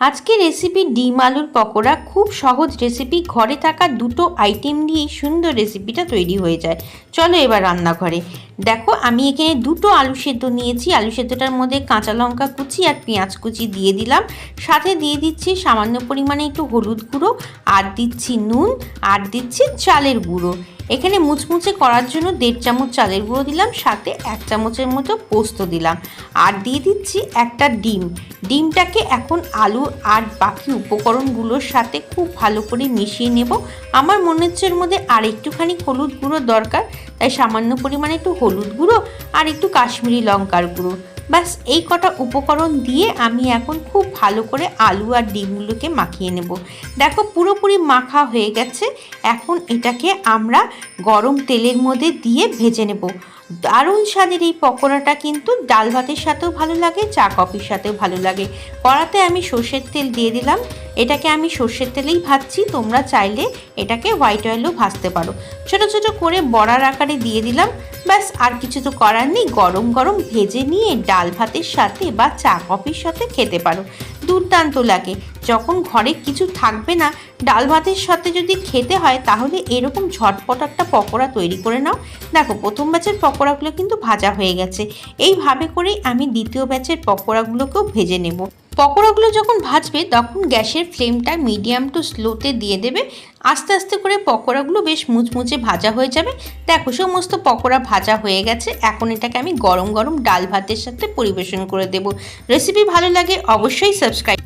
আজকে রেসিপি ডিম আলুর পকোড়া খুব সহজ রেসিপি ঘরে থাকা দুটো আইটেম দিয়েই সুন্দর রেসিপিটা তৈরি হয়ে যায়। চলো এবার রান্নাঘরে। দেখো, আমি এখানে দুটো আলু সেদ্ধ নিয়েছি। আলু সেদ্ধটার মধ্যে কাঁচা লঙ্কা কুচি আর পেঁয়াজ কুচি দিয়ে দিলাম। সাথে দিয়ে দিচ্ছি সামান্য পরিমাণে একটু হলুদ গুঁড়ো। আর দিচ্ছি নুন। আর দিচ্ছি চালের গুঁড়ো। এখানে মুচমুচে করার জন্য দেড় চামচ চালের গুঁড়ো দিলাম, সাথে এক চামচের মতো পোস্ত দিলাম। আর দিয়ে দিচ্ছি একটা ডিম। ডিমটাকে এখন আলু আর বাকি উপকরণগুলোর সাথে খুব ভালো করে মিশিয়ে নেব। আমার মনে হচ্ছে এর মধ্যে আর একটুখানি হলুদ গুঁড়ো দরকার, তাই সামান্য পরিমাণে একটু হলুদ গুঁড়ো আর একটু কাশ্মীরি লঙ্কার গুঁড়ো। ব্যাস, এই কটা উপকরণ দিয়ে আমি এখন খুব ভালো করে আলু আর ডিমগুলোকে মাখিয়ে নেব। দেখো, পুরোপুরি মাখা হয়ে গেছে। এখন এটাকে আমরা গরম তেলের মধ্যে দিয়ে ভেজে নেব। দারুণ স্বাদের এই পকোড়াটা কিন্তু ডাল ভাতের সাথেও ভালো লাগে, চা কফির সাথেও ভালো লাগে। কড়াতে আমি সর্ষের তেল দিয়ে দিলাম। এটাকে আমি সর্ষের তেলেই ভাজছি, তোমরা চাইলে এটাকে হোয়াইট অয়েলও ভাজতে পারো। ছোট ছোট করে বড়ার আকারে দিয়ে দিলাম, ব্যাস, আর কিছু তো করার নেই, গরম গরম ভেজে নিয়ে ডাল ভাতের সাথে বা চা কফির সাথে খেতে পারো। দুর্দান্ত লাগে। যখন ঘরে কিছু থাকবে না, ডাল ভাতের সাথে যদি খেতে হয়, তাহলে এরকম ঝটপট একটা পকোড়া তৈরি করে নাও। দেখো, প্রথম ব্যাচের পকোড়াগুলো কিন্তু ভাজা হয়ে গেছে। এইভাবে করেই আমি দ্বিতীয় ব্যাচের পকোড়াগুলোকেও ভেজে নেব। পকোড়াগুলো যখন ভাজবে, তখন গ্যাসের ফ্লেমটা মিডিয়াম টু স্লোতে দিয়ে দেবে। আস্তে আস্তে করে পকোড়াগুলো বেশ মুচমুচে ভাজা হয়ে যাবে। দেখো, সমস্ত পকোড়া ভাজা হয়ে গেছে। এখন এটাকে আমি গরম গরম ডাল ভাতের সাথে পরিবেশন করে দেব। রেসিপি ভালো লাগে অবশ্যই সাবস্ক্রাইব